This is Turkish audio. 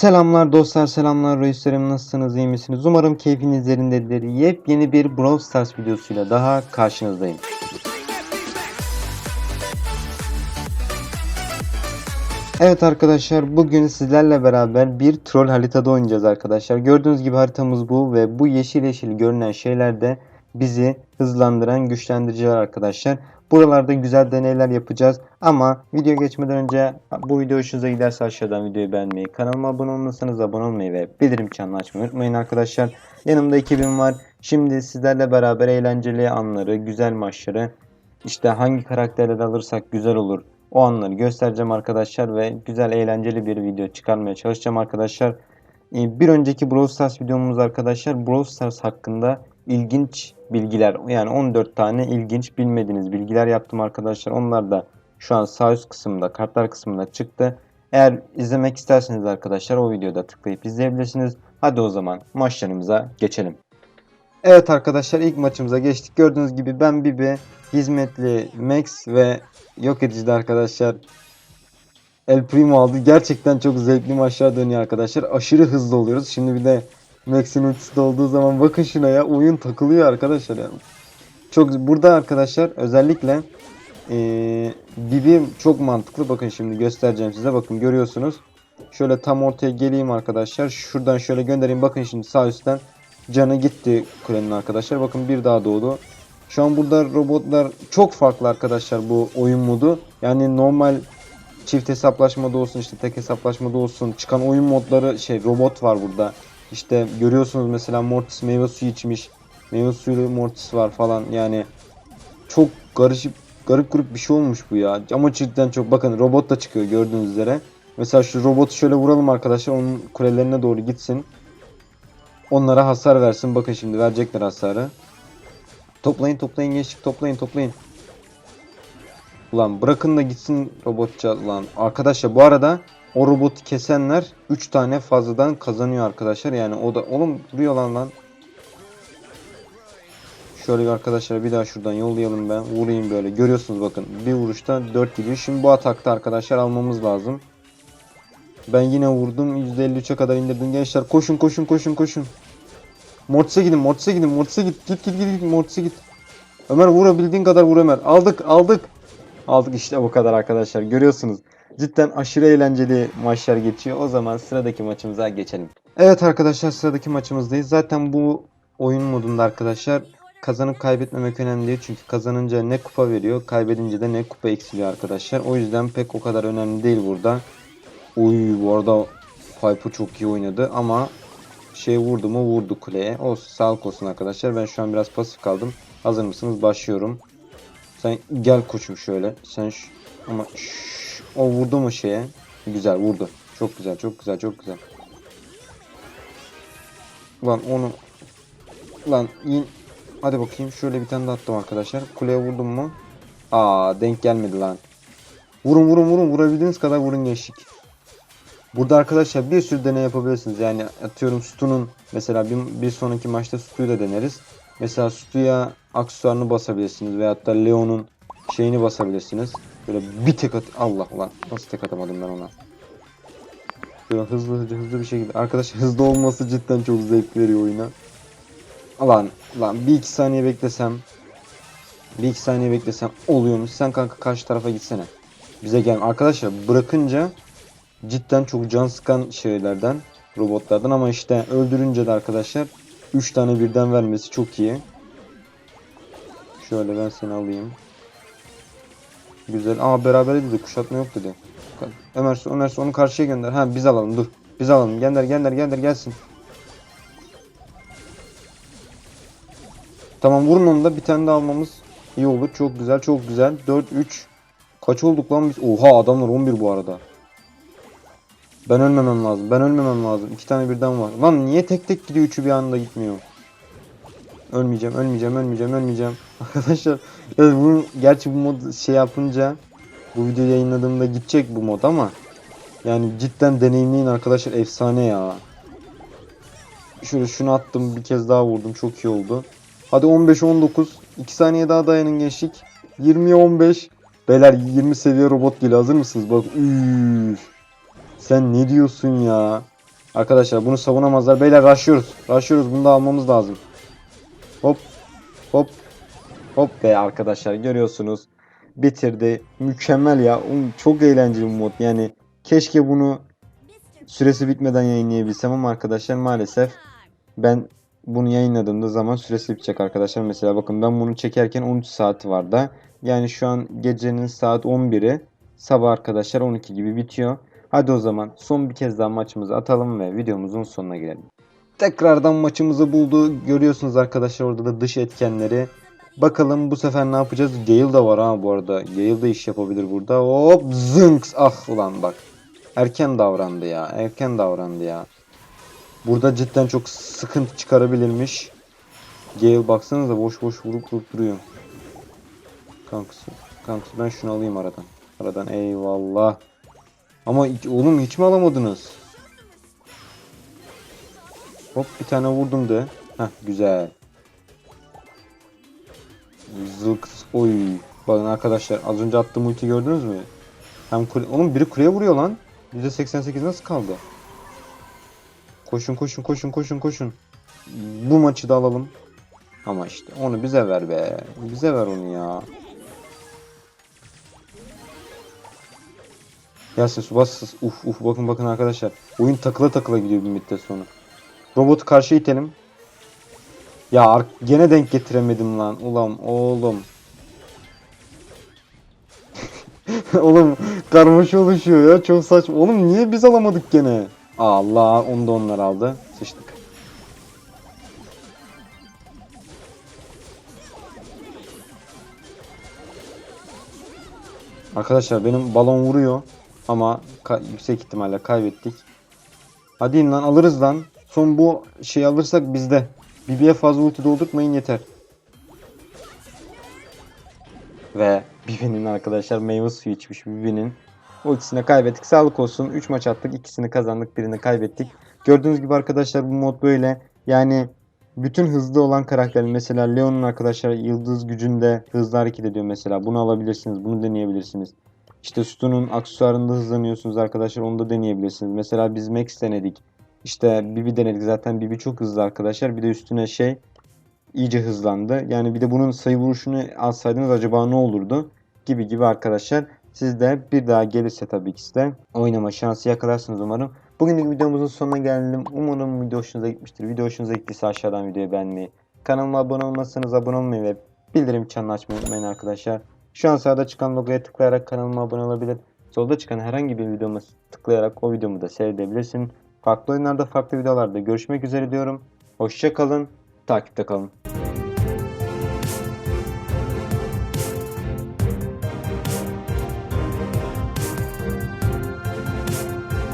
Selamlar dostlar, selamlar reislerim nasılsınız, iyi misiniz? Umarım keyfiniz yerindedir. Yepyeni bir Brawl Stars videosuyla daha karşınızdayım. Evet arkadaşlar bugün sizlerle beraber bir troll haritada oynayacağız arkadaşlar. Gördüğünüz gibi haritamız bu ve bu yeşil yeşil görünen şeyler de bizi hızlandıran güçlendiriciler arkadaşlar. Buralarda güzel deneyler yapacağız ama video geçmeden önce bu video hoşunuza giderse aşağıdan videoyu beğenmeyi, kanalıma abone olmasanız abone olmayı ve bildirim çanını açmayı unutmayın arkadaşlar. Yanımda ekibim var. Şimdi sizlerle beraber eğlenceli anları, güzel maçları, işte hangi karakterleri alırsak güzel olur o anları göstereceğim arkadaşlar ve güzel eğlenceli bir video çıkarmaya çalışacağım arkadaşlar. Ee, Bir önceki Brawl Stars videomuz arkadaşlar Brawl Stars hakkında ilginç bilgiler yani 14 tane ilginç bilmediğiniz bilgiler yaptım arkadaşlar. Onlar da şu an sağ üst kısımda kartlar kısmında çıktı. Eğer izlemek isterseniz arkadaşlar o videoda tıklayıp izleyebilirsiniz. Hadi o zaman maçlarımıza geçelim. Evet arkadaşlar ilk maçımıza geçtik. Gördüğünüz gibi ben Bibi, hizmetli Max ve yok edici de arkadaşlar El Primo aldı. Gerçekten çok zevkli maçlar dönüyor arkadaşlar. Aşırı hızlı oluyoruz. Şimdi bir de Max'in ultisi olduğu zaman bakın şuna ya. Oyun takılıyor arkadaşlar yani. Çok burada arkadaşlar özellikle eee Bibi çok mantıklı. Bakın şimdi göstereceğim size. Bakın görüyorsunuz. Şöyle tam ortaya geleyim arkadaşlar. Şuradan şöyle göndereyim. Bakın şimdi sağ üstten canı gitti kulenin arkadaşlar. Bakın bir daha doğdu. Şu an burada robotlar çok farklı arkadaşlar bu oyun modu. Yani normal çift hesaplaşmada olsun işte tek hesaplaşmada olsun çıkan oyun modları şey robot var burada. İşte görüyorsunuz mesela Mortis meyve suyu içmiş. Meyve suyuyla Mortis var falan yani çok karışık garip grup bir şey olmuş bu ya. Ama cidden çok bakın robot da çıkıyor gördüğünüz üzere. Mesela şu robotu şöyle vuralım arkadaşlar onun kulelerine doğru gitsin. Onlara hasar versin. Bakın şimdi verecekler hasarı. Toplayın toplayın gençlik toplayın toplayın. Ulan bırakın da gitsin robotça lan. Arkadaşlar bu arada o robotu kesenler 3 tane fazladan kazanıyor arkadaşlar. Yani o da oğlum duruyor lan lan. Şöyle bir arkadaşlar bir daha şuradan yollayalım ben. Vurayım böyle. Görüyorsunuz bakın. Bir vuruşta 4 gidiyor. Şimdi bu atakta arkadaşlar almamız lazım. Ben yine vurdum. %53'e kadar indirdim. Gençler koşun koşun koşun koşun. Mortis'e gidin, Mortis'e gidin, Mortis'e git. Git git git, git Mortis'e git. Ömer vurabildiğin kadar vur Ömer. Aldık, aldık. Aldık işte bu kadar arkadaşlar. Görüyorsunuz. Cidden aşırı eğlenceli maçlar geçiyor. O zaman sıradaki maçımıza geçelim. Evet arkadaşlar sıradaki maçımızdayız. Zaten bu oyun modunda arkadaşlar kazanıp kaybetmemek önemli değil. Çünkü kazanınca ne kupa veriyor, kaybedince de ne kupa eksiliyor arkadaşlar. O yüzden pek o kadar önemli değil burada. Uy bu arada Piper çok iyi oynadı ama şey vurdu mu vurdu kuleye. Olsun sağlık olsun arkadaşlar. Ben şu an biraz pasif kaldım. Hazır mısınız? Başlıyorum. Sen gel koçum şöyle. Sen ama o vurdu mu şeye? Güzel vurdu. Çok güzel çok güzel çok güzel. Lan onu lan in hadi bakayım şöyle bir tane de attım arkadaşlar. Kuleye vurdum mu? Aa denk gelmedi lan. Vurun vurun vurun vurabildiğiniz kadar vurun gençlik. Burada arkadaşlar bir sürü deney yapabilirsiniz. Yani atıyorum Stu'nun mesela bir, bir sonraki maçta Stu'yu da deneriz. Mesela Stu'ya aksesuarını basabilirsiniz veyahut da Leon'un şeyini basabilirsiniz. Böyle bir tek at Allah ulan nasıl tek atamadım ben ona. Böyle hızlı hızlı hızlı bir şekilde. Arkadaşlar hızlı olması cidden çok zevk veriyor oyuna. Lan lan bir iki saniye beklesem bir iki saniye beklesem oluyormuş. Sen kanka karşı tarafa gitsene. Bize gel. Arkadaşlar bırakınca cidden çok can sıkan şeylerden robotlardan ama işte öldürünce de arkadaşlar 3 tane birden vermesi çok iyi. Şöyle ben seni alayım. Güzel. Aa beraber dedi kuşatma yok dedi. Ömer Ömer onu karşıya gönder. Ha biz alalım dur. Biz alalım. Gönder gönder gönder gelsin. Tamam vurun onu da bir tane daha almamız iyi olur. Çok güzel çok güzel. 4 3 Kaç olduk lan biz? Oha adamlar 11 bu arada. Ben ölmemem lazım. Ben ölmemem lazım. İki tane birden var. Lan niye tek tek gidiyor üçü bir anda gitmiyor? Ölmeyeceğim, ölmeyeceğim, ölmeyeceğim, ölmeyeceğim. Arkadaşlar ya bu gerçi bu mod şey yapınca bu videoyu yayınladığımda gidecek bu mod ama yani cidden deneyimleyin arkadaşlar efsane ya. Şöyle şunu attım bir kez daha vurdum çok iyi oldu. Hadi 15 19 2 saniye daha dayanın gençlik. 20 15 Beyler 20 seviye robot geliyor hazır mısınız? Bak üf. Sen ne diyorsun ya? Arkadaşlar bunu savunamazlar. Beyler rushlıyoruz. Rushlıyoruz. Bunu da almamız lazım. Hop. Hop. Hop be arkadaşlar görüyorsunuz. Bitirdi. Mükemmel ya. Çok eğlenceli bu mod. Yani keşke bunu süresi bitmeden yayınlayabilsem ama arkadaşlar maalesef ben bunu yayınladığımda zaman süresi bitecek arkadaşlar. Mesela bakın ben bunu çekerken 13 saati var da. Yani şu an gecenin saat 11'i. Sabah arkadaşlar 12 gibi bitiyor. Hadi o zaman son bir kez daha maçımızı atalım ve videomuzun sonuna gelelim. Tekrardan maçımızı buldu. Görüyorsunuz arkadaşlar orada da dış etkenleri. Bakalım bu sefer ne yapacağız? Gale da var ha bu arada. Gale da iş yapabilir burada. Hop zınks. Ah ulan bak. Erken davrandı ya. Erken davrandı ya. Burada cidden çok sıkıntı çıkarabilirmiş. Gale baksanıza boş boş vurup vurup duruyor. Kankası. Kankası ben şunu alayım aradan. Aradan eyvallah. Ama oğlum hiç mi alamadınız? Hop bir tane vurdum de. Heh güzel. Zık. Oy. Bakın arkadaşlar az önce attığım ulti gördünüz mü? Hem kule... Oğlum biri kuleye vuruyor lan. %88 nasıl kaldı? Koşun koşun koşun koşun koşun. Bu maçı da alalım. Ama işte onu bize ver be. Bize ver onu ya. Yasin Subas uf uf bakın bakın arkadaşlar. Oyun takıla takıla gidiyor bir müddet sonra. Robotu karşı itelim. Ya gene denk getiremedim lan. Ulan oğlum. oğlum karmaşa oluşuyor ya. Çok saçma. Oğlum niye biz alamadık gene? Allah onu da onlar aldı. Sıçtık. Arkadaşlar benim balon vuruyor ama yüksek ihtimalle kaybettik. Hadi in lan alırız lan. Son bu şey alırsak bizde. Bibi'ye fazla ulti doldurtmayın yeter. Ve Bibi'nin arkadaşlar meyve suyu içmiş Bibi'nin. Ultisini kaybettik. Sağlık olsun. 3 maç attık. ikisini kazandık. Birini kaybettik. Gördüğünüz gibi arkadaşlar bu mod böyle. Yani bütün hızlı olan karakter mesela Leon'un arkadaşlar yıldız gücünde hızlı hareket ediyor mesela. Bunu alabilirsiniz. Bunu deneyebilirsiniz. İşte Stu'nun aksesuarında hızlanıyorsunuz arkadaşlar. Onu da deneyebilirsiniz. Mesela biz Max denedik. İşte Bibi denedik. Zaten Bibi çok hızlı arkadaşlar. Bir de üstüne şey iyice hızlandı. Yani bir de bunun sayı vuruşunu alsaydınız acaba ne olurdu? Gibi gibi arkadaşlar. Siz de bir daha gelirse tabii ki de oynama şansı yakalarsınız umarım. Bugünlük videomuzun sonuna geldim. Umarım video hoşunuza gitmiştir. Video hoşunuza gittiyse aşağıdan videoyu beğenmeyi, kanalıma abone olmazsanız abone olmayı ve bildirim çanını açmayı unutmayın arkadaşlar. Şu an sağda çıkan logoya tıklayarak kanalıma abone olabilir. Solda çıkan herhangi bir videoma tıklayarak o videomu da seyredebilirsin. Farklı oyunlarda farklı videolarda görüşmek üzere diyorum. Hoşça kalın, takipte kalın.